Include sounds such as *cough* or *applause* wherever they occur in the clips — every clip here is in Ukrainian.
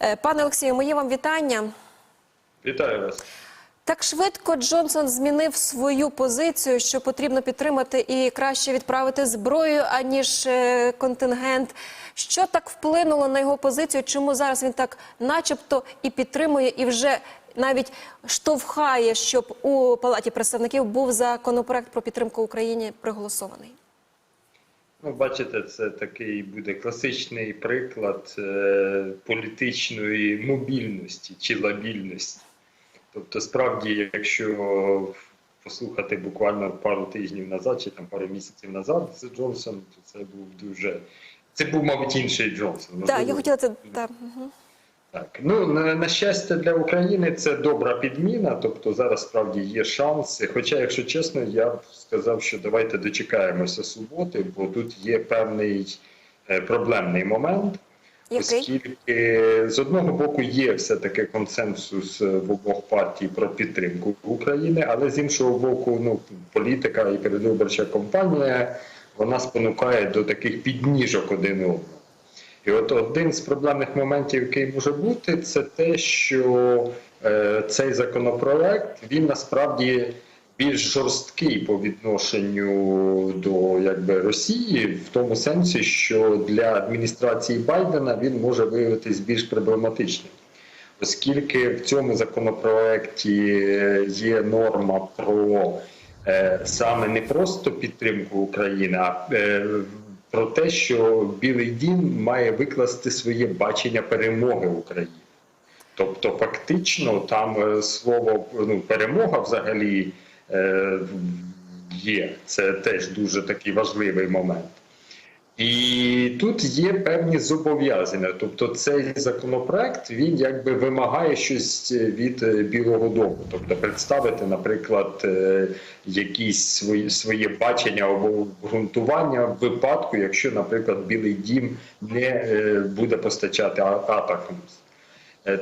Е, Пане Олексію, моє вам вітання. Вітаю вас. Так швидко Джонсон змінив свою позицію, що потрібно підтримати і краще відправити зброю, аніж е, контингент. Що так вплинуло на його позицію? Чому зараз він так, начебто, і підтримує, і вже навіть штовхає, щоб у палаті представників був законопроект про підтримку Україні проголосований? Ну, бачите, це такий буде класичний приклад е, політичної мобільності чи лабільності. Тобто, справді, якщо послухати буквально пару тижнів назад, чи там пару місяців назад, це Джонсон, то це був дуже. Це був, мабуть, інший Джонсон. Так, я хотіла це так. ну на, на щастя для України це добра підміна. Тобто зараз справді є шанси. Хоча, якщо чесно, я б сказав, що давайте дочекаємося суботи, бо тут є певний е, проблемний момент. Який? Оскільки з одного боку є все-таки консенсус е, в обох партій про підтримку України, але з іншого боку, ну політика і передвиборча кампанія вона спонукає до таких підніжок один одного. І от один з проблемних моментів, який може бути, це те, що е, цей законопроект він насправді більш жорсткий по відношенню до якби Росії, в тому сенсі, що для адміністрації Байдена він може виявитись більш проблематичним. Оскільки в цьому законопроекті є норма про е, саме не просто підтримку України, а е, про те, що Білий Дім має викласти своє бачення перемоги України. Тобто, фактично, там е, слово ну, перемога взагалі е, є. Це теж дуже такий важливий момент. І тут є певні зобов'язання. Тобто, цей законопроект він якби вимагає щось від е, Білого Дому, тобто представити, наприклад, е, якісь свої своє бачення або обґрунтування в випадку, якщо, наприклад, Білий Дім не е, буде постачати а- атакамс. Е,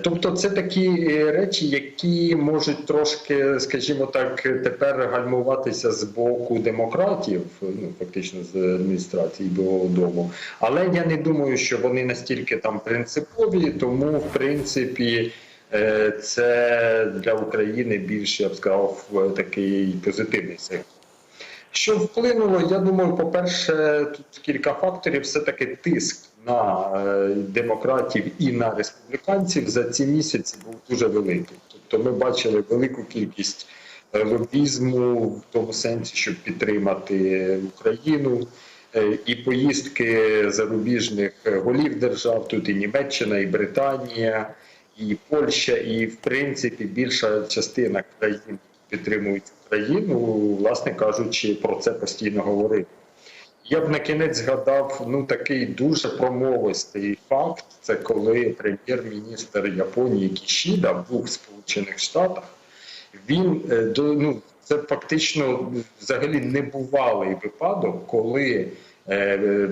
Тобто це такі е, речі, які можуть трошки, скажімо так, тепер гальмуватися з боку демократів, ну фактично з адміністрації Білого Дому. Але я не думаю, що вони настільки там принципові, тому в принципі. е, Це для України більше я б сказав такий позитивний сигнал. Що вплинуло, я думаю, по-перше, тут кілька факторів. Все-таки тиск на е, демократів і на республіканців за ці місяці був дуже великий. Тобто ми бачили велику кількість е, лобізму в тому сенсі, щоб підтримати Україну. Е, І поїздки зарубіжних голів держав, тут і Німеччина, і Британія, і Польща, і в принципі більша частина країн, підтримують Україну, власне кажучи, про це постійно говорив. Я б на кінець згадав ну такий дуже промовистий факт. Це коли прем'єр-міністр Японії Кішіда був в Сполучених Штатах. Він е, ну це фактично взагалі небувалий випадок, коли е,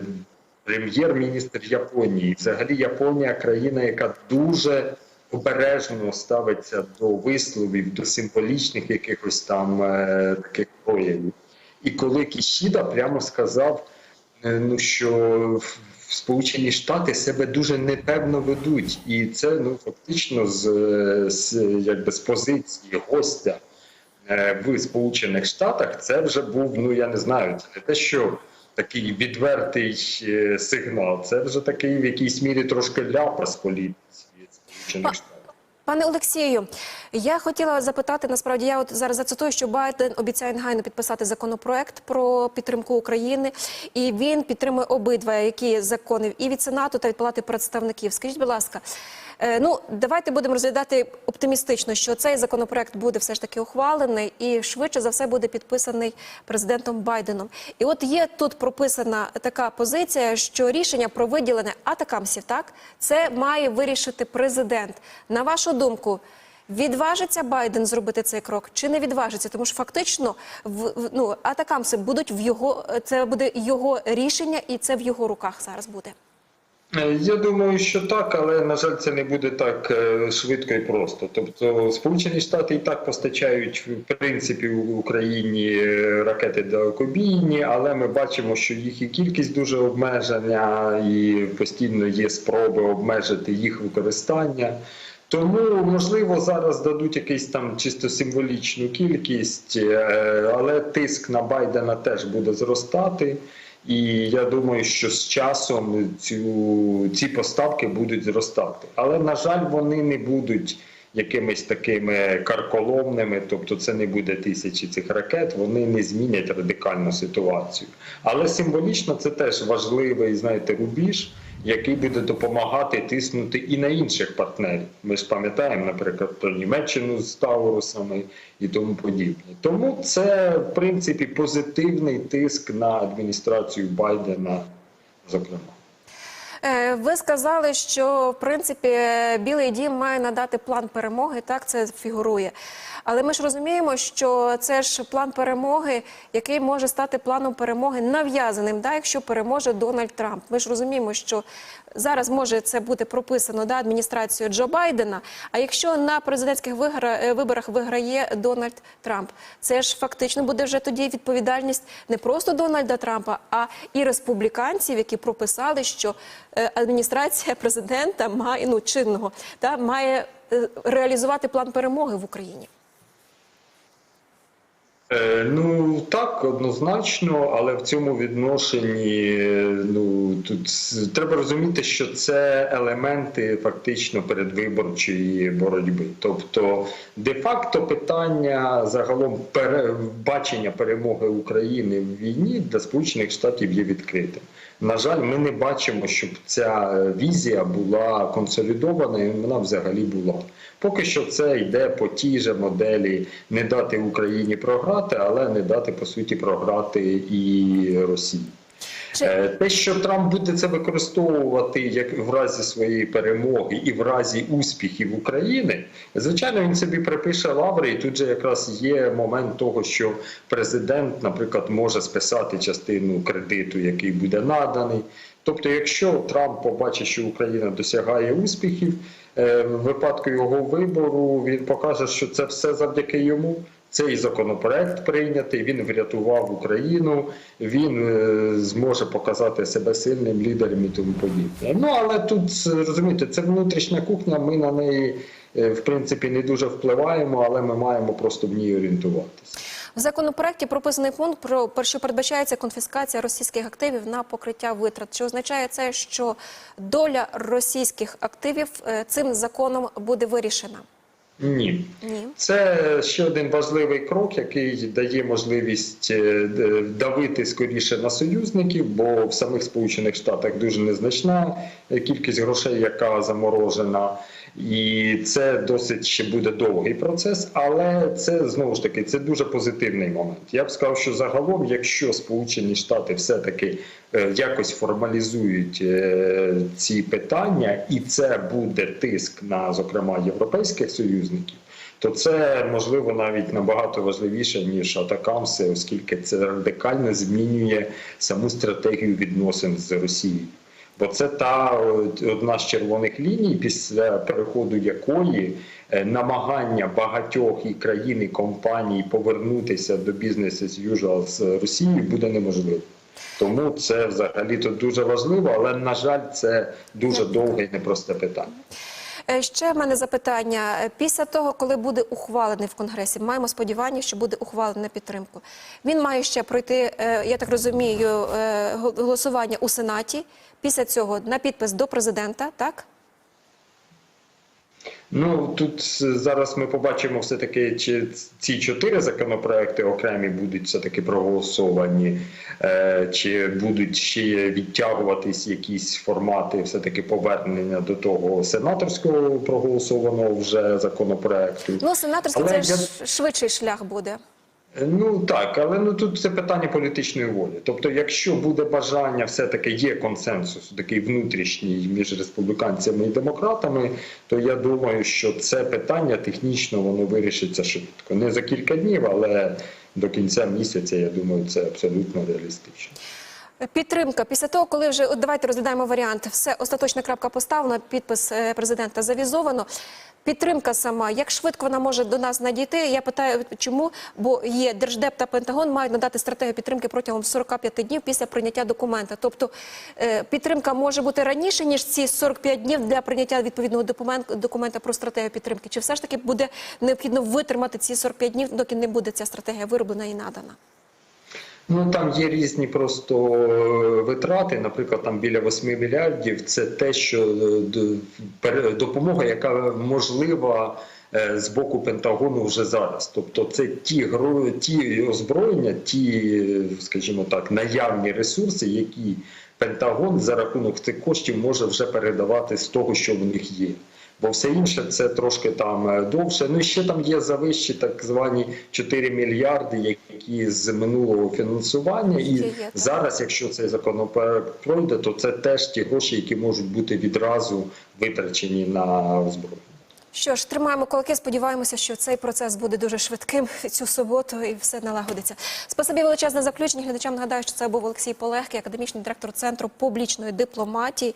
прем'єр-міністр Японії, взагалі Японія країна, яка дуже обережно ставиться до висловів, до символічних якихось там е, таких проявів. І коли Кішіда прямо сказав, е, ну що Сполучені Штати себе дуже непевно ведуть, і це ну фактично з, з якби з позиції гостя е, в Сполучених Штатах, це вже був, ну я не знаю, це не те, що такий відвертий е, сигнал, це вже такий в якійсь мірі трошки ляпас політиці Сполучених Штатів. Пане Олексію, я хотіла запитати насправді. Я от зараз зацитую, що Байден обіцяє негайно підписати законопроект про підтримку України, і він підтримує обидва які закони і від Сенату та від Палати представників. Скажіть, будь ласка, ну давайте будемо розглядати оптимістично, що цей законопроект буде все ж таки ухвалений і швидше за все буде підписаний президентом Байденом. І от є тут прописана така позиція, що рішення про виділення атакамсів, так це має вирішити президент. На вашу думку. Відважиться Байден зробити цей крок чи не відважиться? Тому що фактично в- ну, атакамси будуть в його це буде його рішення, і це в його руках зараз буде. Е, Я думаю, що так, але на жаль, це не буде так е, швидко і просто. Тобто, Сполучені Штати і так постачають в принципі у Україні е, ракети далекобійні, але ми бачимо, що їх і кількість дуже обмежена, і постійно є спроби обмежити їх використання. Тому можливо зараз дадуть якийсь там чисто символічну кількість, але тиск на Байдена теж буде зростати. І я думаю, що з часом цю, ці поставки будуть зростати. Але на жаль, вони не будуть якимись такими карколомними, тобто це не буде тисячі цих ракет, вони не змінять радикальну ситуацію. Але символічно це теж важливий, знаєте, рубіж, який буде допомагати тиснути і на інших партнерів. Ми ж пам'ятаємо, наприклад, про Німеччину з Таурусами і тому подібне. Тому це в принципі позитивний тиск на адміністрацію Байдена, зокрема. Е, Ви сказали, що в принципі Білий Дім має надати план перемоги. Так це фігурує. Але ми ж розуміємо, що це ж план перемоги, який може стати планом перемоги нав'язаним, да, якщо переможе Дональд Трамп. Ми ж розуміємо, що зараз може це бути прописано да, адміністрацією Джо Байдена. А якщо на президентських е, виборах виграє Дональд Трамп, це ж фактично буде вже тоді відповідальність не просто Дональда Трампа, а і республіканців, які прописали, що е, адміністрація президента має ну чинного та має е, реалізувати план перемоги в Україні. Е, Ну так, однозначно, але в цьому відношенні ну тут треба розуміти, що це елементи фактично передвиборчої боротьби. Тобто, де-факто питання загалом пере, бачення перемоги України в війні для Сполучених Штатів є відкритим. На жаль, ми не бачимо, щоб ця е, візія була консолідована, і вона взагалі була. Поки що це йде по тій же моделі не дати Україні програти, але не дати по суті програти і Росії. Чи- Е, Те, що Трамп буде це використовувати як в разі своєї перемоги і в разі успіхів України, звичайно, він собі припише лаври, і тут же якраз є момент того, що президент, наприклад, може списати частину кредиту, який буде наданий. Тобто, якщо Трамп побачить, що Україна досягає успіхів, е, в випадку його вибору він покаже, що це все завдяки йому. Цей законопроект прийнятий, він врятував Україну, він е, зможе показати себе сильним лідером і тому подібне. Ну але тут розумієте, це внутрішня кухня. Ми на неї е, в принципі не дуже впливаємо, але ми маємо просто в ній орієнтуватися. В законопроекті прописаний пункт про що передбачається конфіскація російських активів на покриття витрат. Чи означає це, що доля російських активів е, цим законом буде вирішена? Ні. Ні. Це ще один важливий крок, який дає можливість е, давити скоріше на союзників, бо в самих Сполучених Штатах дуже незначна кількість грошей, яка заморожена. І це досить ще буде довгий процес, але це знову ж таки це дуже позитивний момент. Я б сказав, що загалом, якщо Сполучені Штати все-таки е, якось формалізують е, ці питання, і це буде тиск на зокрема європейських союзників, то це можливо навіть набагато важливіше ніж атакамси, оскільки це радикально змінює саму стратегію відносин з Росією. Бо це та одна з червоних ліній, після переходу якої е, намагання багатьох і країн і компаній повернутися до бізнесу з usual з Росією буде неможливо. Тому це взагалі то дуже важливо, але на жаль, це дуже довге і непросте питання. Е, Ще в мене запитання. Е, Після того, коли буде ухвалений в Конгресі, маємо сподівання, що буде ухвалений на підтримку. Він має ще пройти, е, я так розумію, голосування у Сенаті. Після цього на підпис до президента, так? Ну тут зараз ми побачимо все таки, чи ці чотири законопроекти окремі будуть все таки проголосовані, е, чи будуть ще відтягуватись якісь формати, все таки повернення до того сенаторського проголосованого вже законопроекту. Ну, сенаторський це я- швидший шлях буде. Ну так, але ну тут це питання політичної волі. Тобто, якщо буде бажання, все таки є консенсус такий внутрішній між республіканцями і демократами, то я думаю, що це питання технічно воно вирішиться швидко. Не за кілька днів, але до кінця місяця, я думаю, це абсолютно реалістично. Підтримка після того, коли вже от давайте розглядаємо варіант, все остаточна крапка поставлена, підпис е, президента завізовано. Підтримка сама, як швидко вона може до нас надійти? Я питаю, чому? Бо є Держдеп та Пентагон мають надати стратегію підтримки протягом 45 днів після прийняття документа. Тобто е, підтримка може бути раніше ніж ці 45 днів для прийняття відповідного документ- документа про стратегію підтримки. Чи все ж таки буде необхідно витримати ці 45 днів, доки не буде ця стратегія вироблена і надана? Ну там є різні просто е, витрати. Наприклад, там біля 8 мільярдів. Це те, що е, допомога, яка можлива е, з боку Пентагону вже зараз. Тобто, це ті ті озброєння, ті, скажімо так, наявні ресурси, які Пентагон за рахунок цих коштів може вже передавати з того, що в них є. Бо все інше це трошки там е, довше. Ну і ще там є завищі так звані 4 мільярди, які з минулого фінансування. І зараз, якщо цей законопроект пройде, то це теж ті гроші, які можуть бути відразу витрачені на озброєння. Що ж, тримаємо кулаки, сподіваємося, що цей процес буде дуже швидким *laughs* цю суботу і все налагодиться. Спасибі величезне заключення. Глядачам нагадаю, що це був Олексій Полегкий, академічний директор Центру публічної дипломатії.